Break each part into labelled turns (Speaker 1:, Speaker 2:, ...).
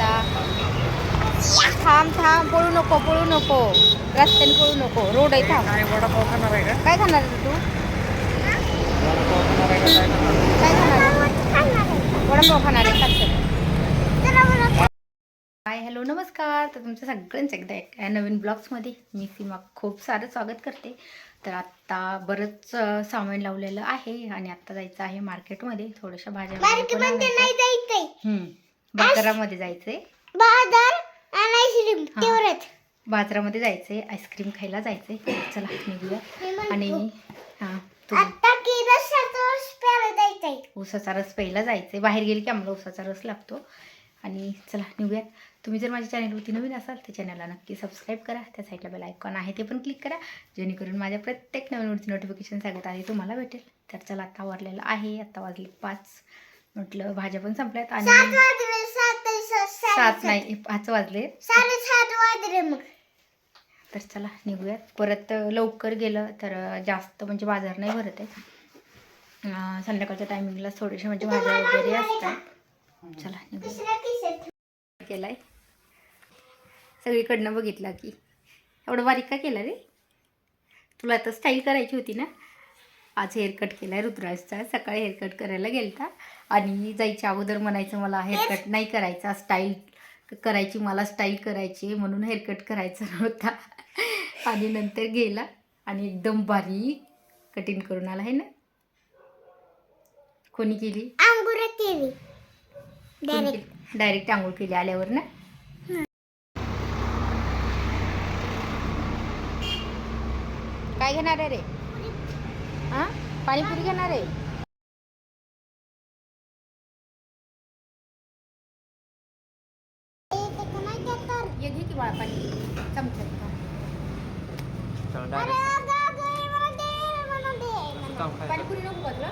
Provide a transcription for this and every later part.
Speaker 1: चला थांब थांब पळू नको पळू नको. रस्त्याने पळू नको. रोड आहे थांब.
Speaker 2: काय वडापाव खाणार आहे
Speaker 1: काय खाणार तू?
Speaker 2: काय खाणार
Speaker 1: वडापाव खाणार आहे हाय हॅलो नमस्कार. तर तुमचं सगळ्यांचं एकदा एक नवीन ब्लॉग्समध्ये मी सीमा खूप सारं स्वागत करते. तर आत्ता बरंच सामान लावलेलं आहे आणि आत्ता जायचं आहे मार्केटमध्ये. थोड्याशा भाज्या बाजारामध्ये जायचंय.
Speaker 3: बाजार आणि आईस्क्रीम
Speaker 1: हा.
Speaker 3: तेवढंच.
Speaker 1: बाजारामध्ये जायचंय आईस्क्रीम खायला जायचंय. चला निघूया. आणि हां तू
Speaker 3: आता प्यायला जायचंय.
Speaker 1: ऊसाचा रस प्यायला जायचंय. बाहेर गेली की आम्हाला ऊसाचा रस लागतो. आणि चला निघूयात तुम्ही जर माझ्या चॅनलवरती नवीन असाल तर चॅनलला नक्की सबस्क्राईब करा. त्या साईडला बेल आयकॉन आहे ते पण क्लिक करा. जेणेकरून माझ्या प्रत्येक नवीनवरती नोटिफिकेशन सांगत आहे तुम्हाला भेटेल. तर चला आता आवरलेलं आहे. आता वाजले पाच. म्हटलं भाज्या पण संपल्यात. आणि
Speaker 3: वाजले. सात
Speaker 1: नाही पाच वाजले.
Speaker 3: साडेसात वाजले मग.
Speaker 1: तर चला निघूयात. परत लवकर गेलं तर जास्त म्हणजे बाजार नाही भरत आहे. संध्याकाळच्या टायमिंगला थोडेसे म्हणजे भाज्या वगैरे असतात. चला निघूया केलाय. सगळीकडनं बघितला की. एवढं बारीक का केला रे? तुला आता स्टाईल करायची होती ना? आज हेअरकट केला आहे ऋतुराजचा. सकाळी हेअरकट करायला गेलता. आणि जायच्या अगोदर म्हणायचं मला हेअरकट नाही करायचा स्टाईल करायची मला स्टाईल करायची म्हणून हेअरकट करायचा नव्हता. आणि नंतर गेला आणि एकदम बारीक कटिंग करून आला आहे ना? कोणी केली?
Speaker 3: डायरेक्ट
Speaker 1: डायरेक्ट आंघोळ केली आल्यावर ना? काय घेणार आहे रे? हां? पाणीपुरी घेणार आहे ये घे की बाळा पाणी चमचा
Speaker 2: चल direct. काम खायचं.
Speaker 1: पाणीपुरी नको का तुला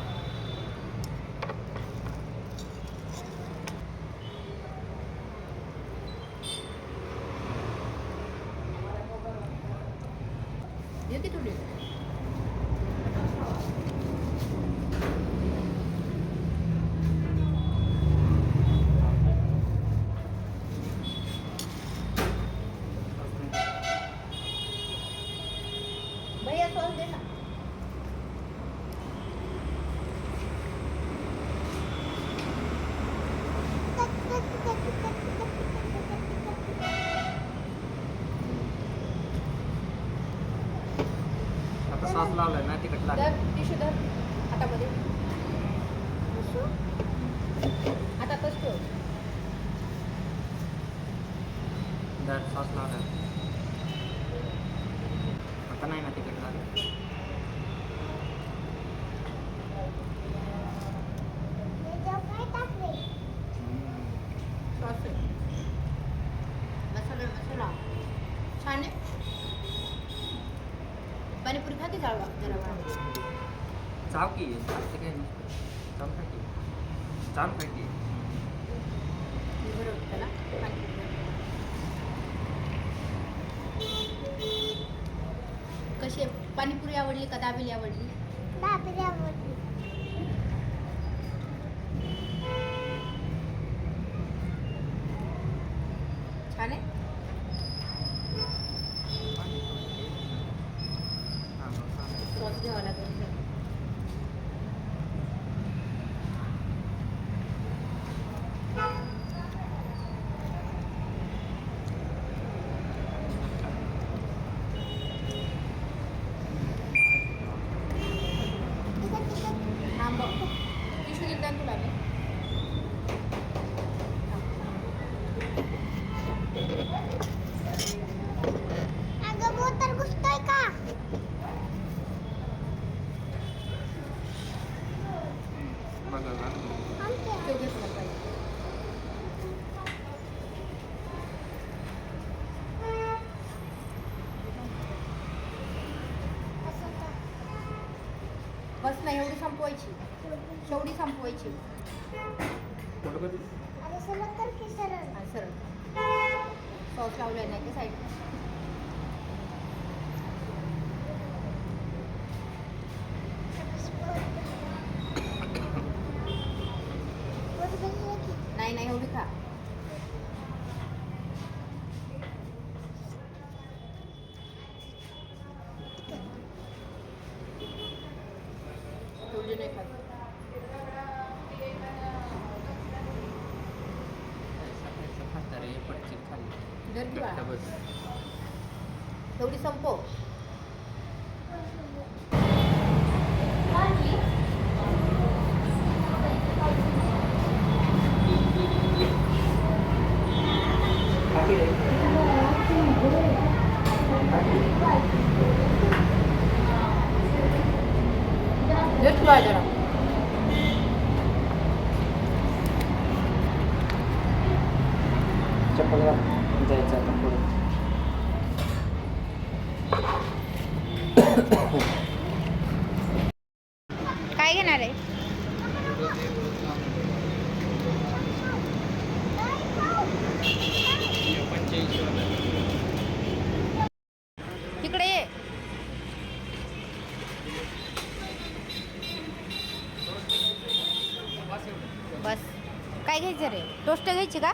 Speaker 1: ये की थोडी भैया सॉस दे ना
Speaker 2: आता सॉस लावलाय ना तिकट
Speaker 1: धर
Speaker 2: लागेल
Speaker 1: धर हातामध्ये. आता तस ठेव.
Speaker 2: दर सॉस लावलाय. आता नाही ना लागेल.
Speaker 1: छान आहे पाणीपुरी खा की. जाळवा जरा वेळा.
Speaker 2: चाव की. जास्त काही नसतं
Speaker 1: बरं पाणीपुरी. कशी आहे? पाणीपुरी आवडली का दाबेली आवडली. छान आहे
Speaker 2: हां, हां.
Speaker 1: सॉस घ्यावा लागेल थांब टिश्यू दिलता ना तुला मी
Speaker 3: अगं बोतर घुसतोय का
Speaker 2: बघा ना.
Speaker 1: ठेव घे तुला पाहिजे बस नाही एवढी संपवायची. शेवटी संपवायची.
Speaker 3: सरळ.
Speaker 1: हा सरळ. सॉस लावलाय नाही का साईड नाही नाही एवढी खा गर्दी बाळा.
Speaker 2: बस
Speaker 1: एवढी संपव लेट ठेवा जरा
Speaker 2: चप्पल घाल. जायचं आता पुढे
Speaker 1: काय घेणार आहे तिकडे ये बस काय घ्यायचं रे? टोस्ट घ्यायची का?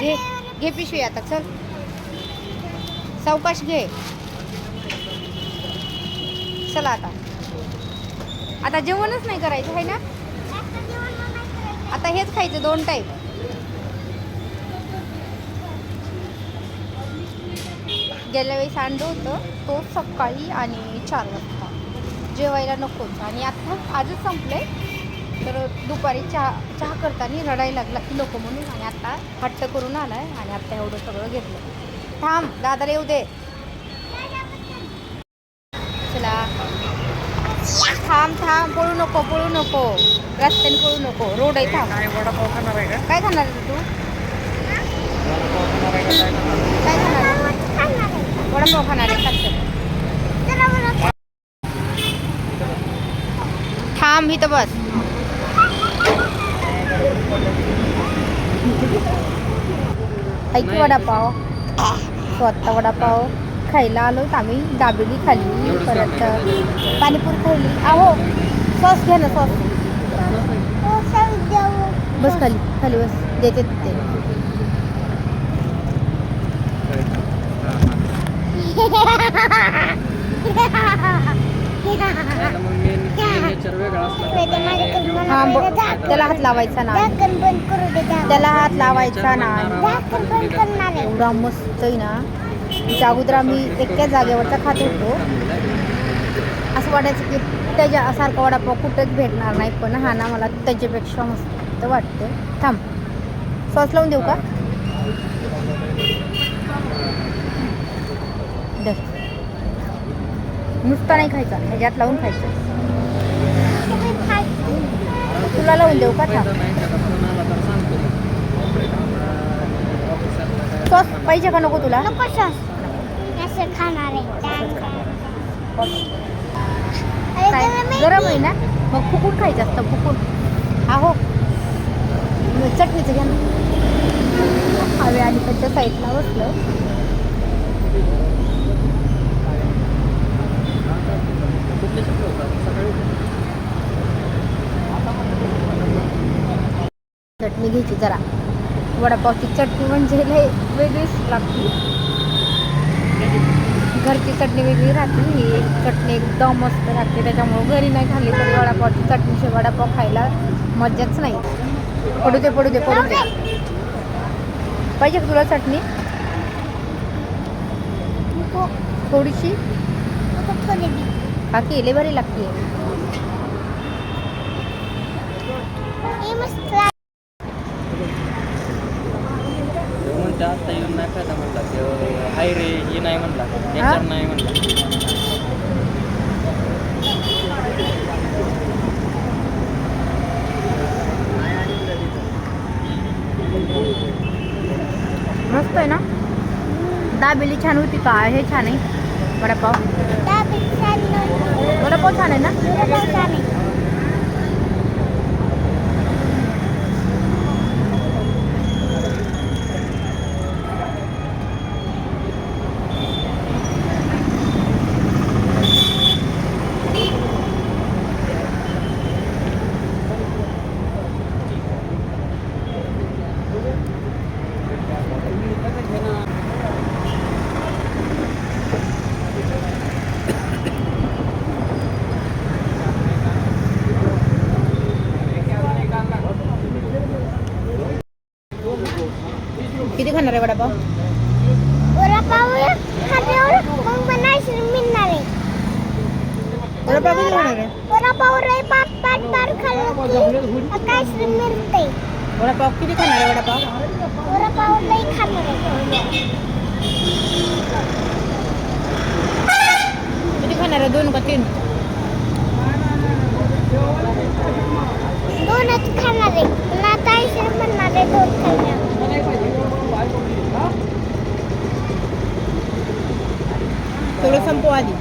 Speaker 1: घे घे पिशवी आता चल. सावकाश घे. चला आता. आता जेवणच नाही करायचं आहे ना? आता हेच खायचं दोन टाईप गेल्या वेळेस आणलं होतं तो सकाळी आणि चार वाजता. जेवायला नकोच आणि आता आजच संपलंय. तर दुपारी चहा चहा करताना रडायला लागला की नको म्हणून. आणि आता हट्ट करून आला आहे आणि आता एवढं सगळं घेतलं थांब दादाला येऊ दे चला थांब थांब पळू नको पळू नको. रस्त्याने पळू नको. रोड आहे थांब.
Speaker 2: काय वडापाव खाणार आहे का?
Speaker 1: काय खाणार आहे तू?
Speaker 2: वडापाव खाणार आहे? का काय खाणार आहे?
Speaker 1: काय खाणार आहे वडापाव खाणार आहे खायचं थांब इथं बस. ऐकी वडापाव? स्वतः वडापाव. खायला आलो आम्ही दाबेली खाल्ली परत पाणीपुरी खाल्ली. आहो सॉस घ्या ना सॉस. बस खाली खाली बस. देते ते हा त्याला हात लावायचा ना त्याला हात लावायचा ना एवढा मस्त आहे ना. त्याच्या अगोदर आम्ही एका जागेवरचा खात होतो असं वाटायचं की त्याच्यासारखा वडापाव कुठंच भेटणार नाही पण हा ना मला त्याच्यापेक्षा मस्त वाटतं थांब. सॉस लावून देऊ का? नुसता नाही खायचा ह्याच्यात लावून खायचं. तुला लावून देऊ का? थांब. सॉस पाहिजे का नको तुला?
Speaker 3: खाणार
Speaker 1: काय? गरम आहे ना? मग फुकून खायचं असतं फुकून. आहो मग चटणीचं घ्या ना हवे आणि त्याच्या साईडला बसलं. चटणी घ्यायची जरा. वडापावची चटणी म्हणजे लय वेगळीच लागते. घरची चटणी वेगळी राहते ही. चटणी एकदम मस्त लागते त्याच्यामुळं घरी नाही खाल्ली तरी वडापावची चटणीशी वडापाव खायला मजाच नाही. पडू दे पडू दे पडू दे. पाहिजे का तुला चटणी? थोडीशी. हा केले बरी लागते.
Speaker 2: तो म्हणते आता येऊन नाही फायदा म्हणला ते. हाय रे ही नाही म्हणला नेचर नाही म्हणला
Speaker 1: मस्त आहे ना? दाबेली छान होती का? हे छान आहे. वडापाव. वडापाव छान आहे ना? खाणार आहे वडापाव
Speaker 3: वडापाव खाल्ल्यावर मग मला आईस्क्रीम मिळणार आहे
Speaker 1: वडापाव कधी खाणार आहे
Speaker 3: वडापाव रे पाच पाच बार खाल्लं की मग आईस्क्रीम मिळते
Speaker 1: वडापाव किती खाणार आहे वडापाव
Speaker 3: वडापाव लई खाणार आहे
Speaker 1: किती खाणार आहे दोन का तीन
Speaker 3: दोनच खाणार आहे पण आता आईस्क्रीम म्हणणार आहे दोन खाल्ल्यावर
Speaker 1: थोडं संपव आधी